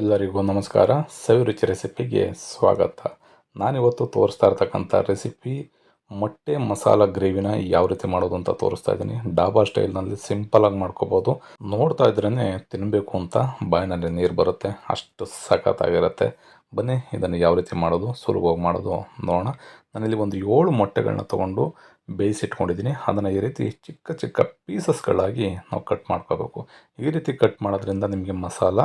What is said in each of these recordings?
ಎಲ್ಲರಿಗೂ ನಮಸ್ಕಾರ. ಸವಿರುಚಿ ರೆಸಿಪಿಗೆ ಸ್ವಾಗತ. ನಾನಿವತ್ತು ತೋರಿಸ್ತಾ ಇರ್ತಕ್ಕಂಥ ರೆಸಿಪಿ, ಮೊಟ್ಟೆ ಮಸಾಲ ಗ್ರೇವಿನ ಯಾವ ರೀತಿ ಮಾಡೋದು ಅಂತ ತೋರಿಸ್ತಾ ಇದ್ದೀನಿ. ಡಾಬಾ ಸ್ಟೈಲ್ನಲ್ಲಿ ಸಿಂಪಲಾಗಿ ಮಾಡ್ಕೋಬೋದು. ನೋಡ್ತಾ ಇದ್ರೇ ತಿನ್ನಬೇಕು ಅಂತ ಬಾಯಿನಲ್ಲಿ ನೀರು ಬರುತ್ತೆ. ಅಷ್ಟು ಸಖತ್ತಾಗಿರುತ್ತೆ. ಬನ್ನಿ, ಇದನ್ನು ಯಾವ ರೀತಿ ಮಾಡೋದು, ಸುಲಭವಾಗಿ ಮಾಡೋದು ನೋಡೋಣ. ನಾನಿಲ್ಲಿ ಒಂದು ಏಳು ಮೊಟ್ಟೆಗಳನ್ನ ತೊಗೊಂಡು ಬೇಯಿಸಿಟ್ಕೊಂಡಿದ್ದೀನಿ. ಅದನ್ನು ಈ ರೀತಿ ಚಿಕ್ಕ ಚಿಕ್ಕ ಪೀಸಸ್ಗಳಾಗಿ ನಾವು ಕಟ್ ಮಾಡ್ಕೋಬೇಕು. ಈ ರೀತಿ ಕಟ್ ಮಾಡೋದ್ರಿಂದ ನಿಮಗೆ ಮಸಾಲ,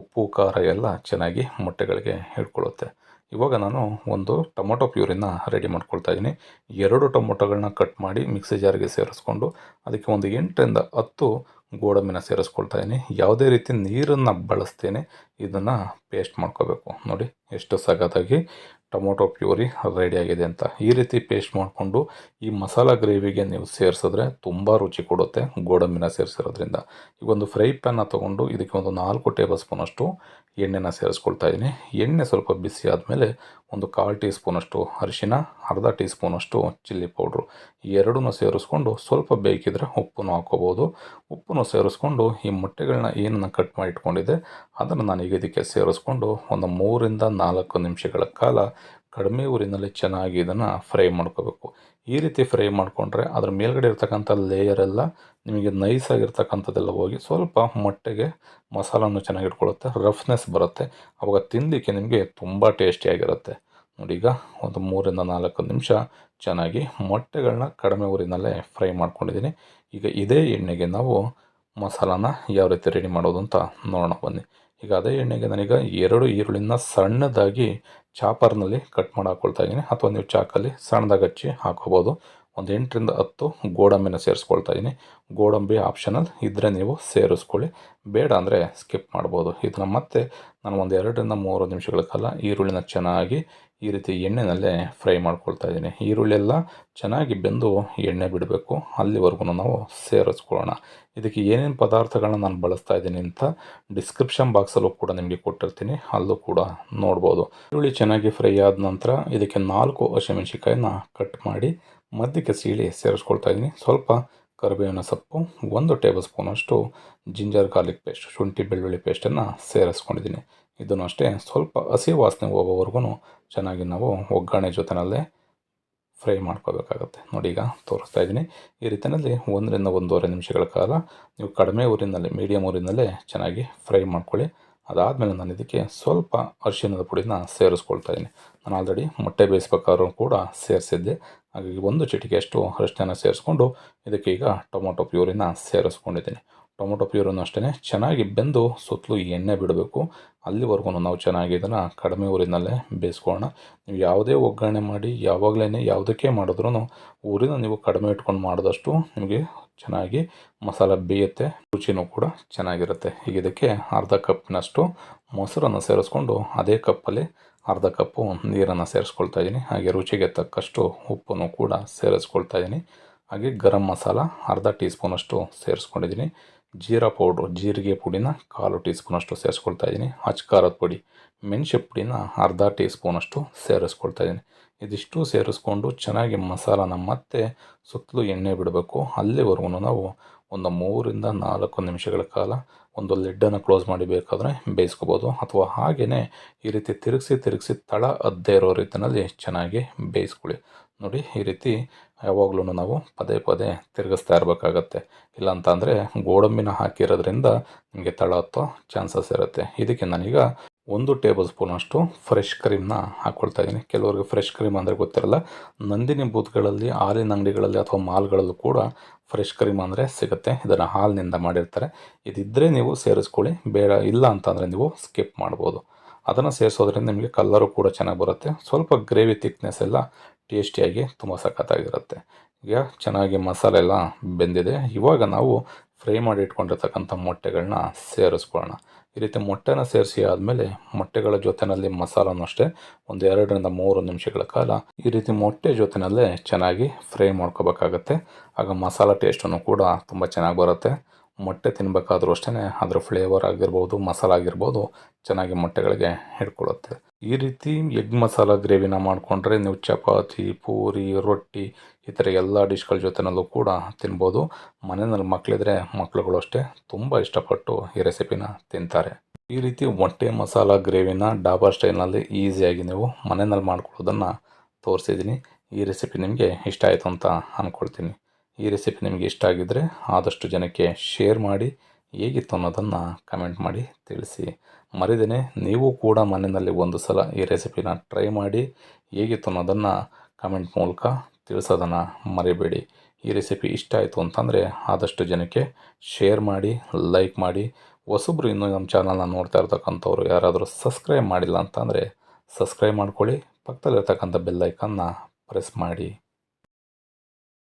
ಉಪ್ಪು, ಖಾರ ಎಲ್ಲ ಚೆನ್ನಾಗಿ ಮೊಟ್ಟೆಗಳಿಗೆ ಹಿಡ್ಕೊಳ್ಳುತ್ತೆ ಇವಾಗ ನಾನು ಒಂದು ಟೊಮೊಟೊ ಪ್ಯೂರಿನ ರೆಡಿ ಮಾಡ್ಕೊಳ್ತಾ ಇದ್ದೀನಿ. ಎರಡು ಟೊಮೊಟೊಗಳನ್ನ ಕಟ್ ಮಾಡಿ ಮಿಕ್ಸಿ ಜಾರಿಗೆ ಸೇರಿಸ್ಕೊಂಡು ಅದಕ್ಕೆ ಒಂದು ಎಂಟರಿಂದ ಹತ್ತು ಗೋಡಂಬಿನ ಸೇರಿಸ್ಕೊಳ್ತಾ ಇದ್ದೀನಿ ಯಾವುದೇ ರೀತಿ ನೀರನ್ನು ಬಳಸ್ತೇನೆ. ಇದನ್ನು ಪೇಸ್ಟ್ ಮಾಡ್ಕೋಬೇಕು. ನೋಡಿ ಎಷ್ಟು ಸಗತ್ತಾಗಿ ಟೊಮೊಟೊ ಪ್ಯೂರಿ ರೆಡಿಯಾಗಿದೆ ಅಂತ. ಈ ರೀತಿ ಪೇಸ್ಟ್ ಮಾಡಿಕೊಂಡು ಈ ಮಸಾಲ ಗ್ರೇವಿಗೆ ನೀವು ಸೇರಿಸಿದ್ರೆ ತುಂಬ ರುಚಿ ಕೊಡುತ್ತೆ ಗೋಡಂಬಿನ ಸೇರಿಸಿರೋದ್ರಿಂದ. ಈಗ ಒಂದು ಫ್ರೈ ಪ್ಯಾನ್ನ ತೊಗೊಂಡು ಇದಕ್ಕೆ ಒಂದು ನಾಲ್ಕು ಟೇಬಲ್ ಸ್ಪೂನಷ್ಟು ಎಣ್ಣೆನ ಸೇರಿಸ್ಕೊಳ್ತಾ ಇದ್ದೀನಿ. ಎಣ್ಣೆ ಸ್ವಲ್ಪ ಬಿಸಿ ಆದಮೇಲೆ ಒಂದು ಕಾಲು ಟೀ ಸ್ಪೂನಷ್ಟು ಅರಿಶಿನ, ಅರ್ಧ ಟೀ ಸ್ಪೂನಷ್ಟು ಚಿಲ್ಲಿ ಪೌಡ್ರು ಈ ಎರಡನ್ನೂ ಸೇರಿಸ್ಕೊಂಡು ಸ್ವಲ್ಪ ಬೇಕಿದ್ರೆ ಉಪ್ಪನ್ನು ಹಾಕೋಬೋದು ಉಪ್ಪನ್ನು ಸೇರಿಸ್ಕೊಂಡು ಈ ಮೊಟ್ಟೆಗಳನ್ನ ಏನನ್ನು ಕಟ್ ಮಾಡಿ ಇಟ್ಕೊಂಡಿದ್ದೆ ಅದನ್ನು ನಾನು ಈಗ ಇದಕ್ಕೆ ಸೇರಿಸ್ಕೊಂಡು ಒಂದು ಮೂರಿಂದ ನಾಲ್ಕು ನಿಮಿಷಗಳ ಕಾಲ ಕಡಿಮೆ ಊರಿನಲ್ಲಿ ಚೆನ್ನಾಗಿ ಇದನ್ನು ಫ್ರೈ ಮಾಡ್ಕೋಬೇಕು. ಈ ರೀತಿ ಫ್ರೈ ಮಾಡಿಕೊಂಡ್ರೆ ಅದ್ರ ಮೇಲ್ಗಡೆ ಇರ್ತಕ್ಕಂಥ ಲೇಯರ್ ಎಲ್ಲ ನಿಮಗೆ ನೈಸ್ ಆಗಿರ್ತಕ್ಕಂಥದ್ದೆಲ್ಲ ಹೋಗಿ ಸ್ವಲ್ಪ ಮೊಟ್ಟೆಗೆ ಮಸಾಲನ್ನು ಚೆನ್ನಾಗಿ ಇಟ್ಕೊಳ್ಳುತ್ತೆ ರಫ್ನೆಸ್ ಬರುತ್ತೆ. ಅವಾಗ ತಿನ್ನಲಿಕ್ಕೆ ನಿಮಗೆ ತುಂಬ ಟೇಸ್ಟಿಯಾಗಿರುತ್ತೆ ನೋಡಿ ಈಗ ಒಂದು ಮೂರಿಂದ ನಾಲ್ಕು ನಿಮಿಷ ಚೆನ್ನಾಗಿ ಮೊಟ್ಟೆಗಳನ್ನ ಕಡಿಮೆ ಊರಿನಲ್ಲೇ ಫ್ರೈ ಮಾಡ್ಕೊಂಡಿದ್ದೀನಿ. ಈಗ ಇದೇ ಎಣ್ಣೆಗೆ ನಾವು ಮಸಾಲಾನ ಯಾವ ರೀತಿ ರೆಡಿ ಮಾಡೋದು ಅಂತ ನೋಡೋಣ ಬನ್ನಿ. ಈಗ ಅದೇ ಎಣ್ಣೆಗೆ ನಾನೀಗ ಎರಡು ಈರುಳ್ಳಿನ ಸಣ್ಣದಾಗಿ ಚಾಪರ್ನಲ್ಲಿ ಕಟ್ ಮಾಡಿ ಹಾಕ್ಕೊಳ್ತಾ ಇದ್ದೀನಿ. ಅಥವಾ ನೀವು ಚಾಕಲ್ಲಿ ಸಣ್ಣದಾಗಿ ಹಚ್ಚಿ ಹಾಕೋಬೋದು ಒಂದು ಎಂಟರಿಂದ ಹತ್ತು ಗೋಡಂಬಿನ ಸೇರಿಸ್ಕೊಳ್ತಾ ಇದ್ದೀನಿ ಗೋಡಂಬಿ ಆಪ್ಷನಲ್ ಇದ್ದರೆ ನೀವು ಸೇರಿಸ್ಕೊಳ್ಳಿ. ಬೇಡ ಅಂದರೆ ಸ್ಕಿಪ್ ಮಾಡ್ಬೋದು. ಇದನ್ನು ಮತ್ತೆ ನಾನು ಒಂದು ಎರಡರಿಂದ ಮೂರು ನಿಮಿಷಗಳ ಕಾಲ ಈರುಳ್ಳಿನ ಚೆನ್ನಾಗಿ ಈ ರೀತಿ ಎಣ್ಣೆನಲ್ಲೇ ಫ್ರೈ ಮಾಡ್ಕೊಳ್ತಾ ಇದ್ದೀನಿ ಈರುಳ್ಳಿ ಎಲ್ಲ ಚೆನ್ನಾಗಿ ಬೆಂದು ಎಣ್ಣೆ ಬಿಡಬೇಕು. ಅಲ್ಲಿವರೆಗೂ ನಾವು ಸೇರಿಸ್ಕೊಳ್ಳೋಣ. ಇದಕ್ಕೆ ಏನೇನು ಪದಾರ್ಥಗಳನ್ನ ನಾನು ಬಳಸ್ತಾ ಇದ್ದೀನಿ ಅಂತ ಡಿಸ್ಕ್ರಿಪ್ಷನ್ ಬಾಕ್ಸಲ್ಲೂ ಕೂಡ ನಿಮಗೆ ಕೊಟ್ಟಿರ್ತೀನಿ. ಅಲ್ಲೂ ಕೂಡ ನೋಡ್ಬೋದು. ಈರುಳ್ಳಿ ಚೆನ್ನಾಗಿ ಫ್ರೈ ಆದ ನಂತರ ಇದಕ್ಕೆ ನಾಲ್ಕು ಹಸಿಮೆಣಸಿಕಾಯಿನ ಕಟ್ ಮಾಡಿ ಮಧ್ಯಕ್ಕೆ ಸೀಳಿ ಸೇರಿಸ್ಕೊಳ್ತಾ ಇದ್ದೀನಿ. ಸ್ವಲ್ಪ ಕರಿಬೇವಿನ ಸೊಪ್ಪು, ಒಂದು ಟೇಬಲ್ ಸ್ಪೂನಷ್ಟು ಜಿಂಜರ್ ಗಾರ್ಲಿಕ್ ಪೇಸ್ಟ್, ಶುಂಠಿ ಬೆಳ್ಳುಳ್ಳಿ ಪೇಸ್ಟನ್ನು ಸೇರಿಸ್ಕೊಂಡಿದ್ದೀನಿ. ಇದನ್ನು ಅಷ್ಟೇ ಸ್ವಲ್ಪ ಹಸಿ ವಾಸನೆ ಹೋಗೋವರೆಗೂ ಚೆನ್ನಾಗಿ ನಾವು ಒಗ್ಗರಣೆ ಜೊತೆನಲ್ಲೇ ಫ್ರೈ ಮಾಡ್ಕೋಬೇಕಾಗತ್ತೆ ನೋಡಿ ಈಗ ತೋರಿಸ್ತಾ ಇದ್ದೀನಿ. ಈ ರೀತಿಯಲ್ಲಿ ಒಂದರಿಂದ ಒಂದೂವರೆ ನಿಮಿಷಗಳ ಕಾಲ ನೀವು ಕಡಿಮೆ ಊರಿನಲ್ಲಿ ಮೀಡಿಯಮ್ ಊರಿನಲ್ಲೇ ಚೆನ್ನಾಗಿ ಫ್ರೈ ಮಾಡ್ಕೊಳ್ಳಿ. ಅದಾದಮೇಲೆ ನಾನು ಇದಕ್ಕೆ ಸ್ವಲ್ಪ ಅರಿಶಿಣದ ಪುಡಿನ ಸೇರಿಸ್ಕೊಳ್ತಾ ಇದ್ದೀನಿ. ನಾನು ಆಲ್ರೆಡಿ ಮೊಟ್ಟೆ ಬೇಯಿಸ್ಬೇಕಾದ್ರೂ ಕೂಡ ಸೇರಿಸಿದ್ದೆ. ಹಾಗಾಗಿ ಒಂದು ಚಿಟಿಕೆಯಷ್ಟು ಅರಿಶಿನ ಸೇರಿಸ್ಕೊಂಡು ಇದಕ್ಕೆ ಈಗ ಟೊಮೊಟೊ ಪ್ಯೂರಿನ ಸೇರಿಸ್ಕೊಂಡಿದ್ದೀನಿ. ಟೊಮೊಟೊ ಪ್ಯೂರನ್ನು ಅಷ್ಟೇ ಚೆನ್ನಾಗಿ ಬೆಂದು ಸುತ್ತಲೂ ಎಣ್ಣೆ ಬಿಡಬೇಕು. ಅಲ್ಲಿವರೆಗೂ ನಾವು ಚೆನ್ನಾಗಿ ಇದನ್ನು ಕಡಿಮೆ ಊರಿನಲ್ಲೇ ಬೇಯಿಸ್ಕೊಳ್ಳೋಣ. ನೀವು ಯಾವುದೇ ಒಗ್ಗರಣೆ ಮಾಡಿ ಯಾವಾಗಲೇ ಯಾವುದಕ್ಕೆ ಮಾಡಿದ್ರೂ ಊರಿನ ನೀವು ಕಡಿಮೆ ಇಟ್ಕೊಂಡು ಮಾಡಿದಷ್ಟು ನಿಮಗೆ ಚೆನ್ನಾಗಿ ಮಸಾಲೆ ಬೇಯುತ್ತೆ. ರುಚಿನೂ ಕೂಡ ಚೆನ್ನಾಗಿರುತ್ತೆ. ಈಗ ಇದಕ್ಕೆ ಅರ್ಧ ಕಪ್ನಷ್ಟು ಮೊಸರನ್ನು ಸೇರಿಸ್ಕೊಂಡು ಅದೇ ಕಪ್ಪಲ್ಲಿ ಅರ್ಧ ಕಪ್ಪು ನೀರನ್ನು ಸೇರಿಸ್ಕೊಳ್ತಾ ಇದ್ದೀನಿ ಹಾಗೆ ರುಚಿಗೆ ತಕ್ಕಷ್ಟು ಉಪ್ಪನ್ನು ಕೂಡ ಸೇರಿಸ್ಕೊಳ್ತಾ ಇದ್ದೀನಿ ಹಾಗೆ ಗರಂ ಮಸಾಲ ಅರ್ಧ ಟೀ ಸ್ಪೂನಷ್ಟು ಸೇರಿಸ್ಕೊಂಡಿದ್ದೀನಿ ಜೀರಾ ಪೌಡ್ರು, ಜೀರಿಗೆ ಪುಡಿನ ಕಾಲು ಟೀ ಸ್ಪೂನಷ್ಟು ಸೇರಿಸ್ಕೊಳ್ತಾ ಇದ್ದೀನಿ ಖಾರದ ಪುಡಿ ಮೆಣಸು ಪುಡಿನ ಅರ್ಧ ಟೀ ಸ್ಪೂನಷ್ಟು ಸೇರಿಸ್ಕೊಳ್ತಾ ಇದ್ದೀನಿ ಇದಿಷ್ಟು ಸೇರಿಸ್ಕೊಂಡು ಚೆನ್ನಾಗಿ ಮಸಾಲನ ಮತ್ತೆ ಸುತ್ತಲೂ ಎಣ್ಣೆ ಬಿಡಬೇಕು. ಅಲ್ಲಿವರೆಗೂ ನಾವು ಒಂದು ಮೂರಿಂದ ನಾಲ್ಕು ನಿಮಿಷಗಳ ಕಾಲ ಒಂದು ಲಿಡ್ಡನ್ನು ಕ್ಲೋಸ್ ಮಾಡಿ ಬೇಕಾದರೆ ಬೇಯಿಸ್ಕೋಬೋದು. ಅಥವಾ ಹಾಗೆಯೇ ಈ ರೀತಿ ತಿರುಗಿಸಿ ತಿರುಗಿಸಿ ತಳ ಅದ್ದೇ ಇರೋ ರೀತಿಯಲ್ಲಿ ಚೆನ್ನಾಗಿ ಬೇಯಿಸ್ಕೊಳ್ಳಿ. ನೋಡಿ, ಈ ರೀತಿ ಯಾವಾಗಲೂ ನಾವು ಪದೇ ಪದೇ ತಿರುಗಿಸ್ತಾ ಇರಬೇಕಾಗತ್ತೆ. ಇಲ್ಲಾಂತಂದರೆ ಗೋಡಂಬಿನ ಹಾಕಿರೋದ್ರಿಂದ ನಿಮಗೆ ತಳ ಹತ್ತೋ ಚಾನ್ಸಸ್ ಇರುತ್ತೆ. ಇದಕ್ಕೆ ನಾನೀಗ ಒಂದು ಟೇಬಲ್ ಸ್ಪೂನಷ್ಟು ಫ್ರೆಶ್ ಕ್ರೀಮ್ನ ಹಾಕ್ಕೊಳ್ತಾ ಇದ್ದೀನಿ ಕೆಲವರಿಗೆ ಫ್ರೆಶ್ ಕ್ರೀಮ್ ಅಂದರೆ ಗೊತ್ತಿರಲ್ಲ. ನಂದಿನಿ ಬೂತ್ಗಳಲ್ಲಿ, ಹಾಲಿನ ಅಂಗಡಿಗಳಲ್ಲಿ ಅಥವಾ ಮಾಲ್ಗಳಲ್ಲೂ ಕೂಡ ಫ್ರೆಶ್ ಕ್ರೀಮ್ ಅಂದರೆ ಸಿಗುತ್ತೆ. ಇದನ್ನು ಹಾಲಿನಿಂದ ಮಾಡಿರ್ತಾರೆ. ಇದಿದ್ದರೆ ನೀವು ಸೇರಿಸ್ಕೊಳ್ಳಿ. ಬೇಡ, ಇಲ್ಲ ಅಂತಂದರೆ ನೀವು ಸ್ಕಿಪ್ ಮಾಡ್ಬೋದು. ಅದನ್ನು ಸೇರಿಸೋದ್ರಿಂದ ನಿಮಗೆ ಕಲ್ಲರು ಕೂಡ ಚೆನ್ನಾಗಿ ಬರುತ್ತೆ. ಸ್ವಲ್ಪ ಗ್ರೇವಿ ತಿಕ್ನೆಸ್ ಎಲ್ಲ ಟೇಸ್ಟಿಯಾಗಿ ತುಂಬ ಸಖತ್ತಾಗಿರುತ್ತೆ. ಈಗ ಚೆನ್ನಾಗಿ ಮಸಾಲೆ ಎಲ್ಲ ಬೆಂದಿದೆ. ಇವಾಗ ನಾವು ಫ್ರೈ ಮಾಡಿ ಇಟ್ಕೊಂಡಿರ್ತಕ್ಕಂಥ ಮೊಟ್ಟೆಗಳನ್ನ ಸೇರಿಸ್ಕೊಳ್ಳೋಣ. ಈ ರೀತಿ ಮೊಟ್ಟೆನ ಸೇರಿಸಿ ಆದಮೇಲೆ ಮೊಟ್ಟೆಗಳ ಜೊತೆಯಲ್ಲಿ ಮಸಾಲನೂ ಅಷ್ಟೇ, ಒಂದು ಎರಡರಿಂದ ಮೂರು ನಿಮಿಷಗಳ ಕಾಲ ಈ ರೀತಿ ಮೊಟ್ಟೆ ಜೊತೆಯಲ್ಲೇ ಚೆನ್ನಾಗಿ ಫ್ರೈ ಮಾಡ್ಕೋಬೇಕಾಗತ್ತೆ. ಆಗ ಮಸಾಲ ಟೇಸ್ಟನ್ನು ಕೂಡ ತುಂಬ ಚೆನ್ನಾಗಿ ಬರುತ್ತೆ. ಮೊಟ್ಟೆ ತಿನ್ನಬೇಕಾದ್ರೂ ಅಷ್ಟೇ ಅದರ ಫ್ಲೇವರ್ ಆಗಿರ್ಬೋದು, ಮಸಾಲ ಆಗಿರ್ಬೋದು, ಚೆನ್ನಾಗಿ ಮೊಟ್ಟೆಗಳಿಗೆ ಹಿಡ್ಕೊಳ್ಳುತ್ತೆ. ಈ ರೀತಿ ಎಗ್ ಮಸಾಲ ಗ್ರೇವಿನ ಮಾಡಿಕೊಂಡ್ರೆ ನೀವು ಚಪಾತಿ, ಪೂರಿ, ರೊಟ್ಟಿ ಈ ಥರ ಎಲ್ಲ ಡಿಶ್ಗಳ ಜೊತೆನಲ್ಲೂ ಕೂಡ ತಿನ್ಬೋದು. ಮನೆಯಲ್ಲಿ ಮಕ್ಕಳಿದ್ರೆ ಮಕ್ಕಳುಗಳು ಅಷ್ಟೇ ತುಂಬ ಇಷ್ಟಪಟ್ಟು ಈ ರೆಸಿಪಿನ ತಿಂತಾರೆ. ಈ ರೀತಿ ಮೊಟ್ಟೆ ಮಸಾಲ ಗ್ರೇವಿನ ಡಾಬಾ ಸ್ಟೈಲ್ನಲ್ಲಿ ಈಸಿಯಾಗಿ ನೀವು ಮನೆಯಲ್ಲಿ ಮಾಡ್ಕೊಳ್ಳೋದನ್ನು ತೋರಿಸಿದ್ದೀನಿ. ಈ ರೆಸಿಪಿ ನಿಮಗೆ ಇಷ್ಟ ಆಯಿತು ಅಂತ ಅಂದ್ಕೊಳ್ತೀನಿ ಈ ರೆಸಿಪಿ ನಿಮಗೆ ಇಷ್ಟ ಆಗಿದ್ದರೆ ಆದಷ್ಟು ಜನಕ್ಕೆ ಶೇರ್ ಮಾಡಿ, ಹೇಗಿತ್ತು ಅನ್ನೋದನ್ನು ಕಮೆಂಟ್ ಮಾಡಿ ತಿಳಿಸಿ. ಮರಿದೇನೆ, ನೀವು ಕೂಡ ಮನೆಯಲ್ಲಿ ಒಂದು ಸಲ ಈ ರೆಸಿಪಿನ ಟ್ರೈ ಮಾಡಿ, ಹೇಗಿತ್ತು ಅನ್ನೋದನ್ನು ಕಮೆಂಟ್ ಮೂಲಕ ತಿಳಿಸೋದನ್ನು ಮರಿಬೇಡಿ. ಈ ರೆಸಿಪಿ ಇಷ್ಟ ಆಯಿತು ಅಂತಂದರೆ ಆದಷ್ಟು ಜನಕ್ಕೆ ಶೇರ್ ಮಾಡಿ ಲೈಕ್ ಮಾಡಿ. ಹೊಸಬ್ರು ಇನ್ನೂ ನಮ್ಮ ಚಾನಲ್ನ ನೋಡ್ತಾ ಇರ್ತಕ್ಕಂಥವ್ರು ಯಾರಾದರೂ ಸಬ್ಸ್ಕ್ರೈಬ್ ಮಾಡಿಲ್ಲ ಅಂತಂದರೆ ಸಬ್ಸ್ಕ್ರೈಬ್ ಮಾಡ್ಕೊಳ್ಳಿ. ಪಕ್ಕದಲ್ಲಿರ್ತಕ್ಕಂಥ ಬೆಲ್ ಐಕನ್ನ ಪ್ರೆಸ್ ಮಾಡಿ.